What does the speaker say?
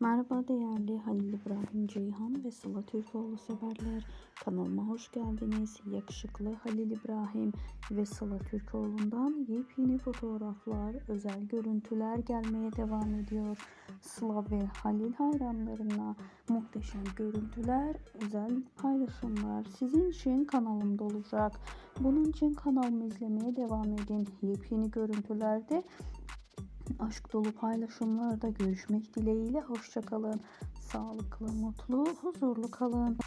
Merhaba değerli Halil İbrahim Ceyhan ve Sıla Türkoğlu severler. Kanalıma hoş geldiniz. Yakışıklı Halil İbrahim ve Sıla Türkoğlu'ndan yepyeni fotoğraflar, özel görüntüler gelmeye devam ediyor. Sıla ve Halil hayranlarına muhteşem görüntüler, özel paylaşımlar sizin için kanalımda olacak. Bunun için kanalımı izlemeye devam edin. Yepyeni görüntülerde Aşk dolu paylaşımlarda görüşmek dileğiyle hoşçakalın. Sağlıklı, mutlu, huzurlu kalın.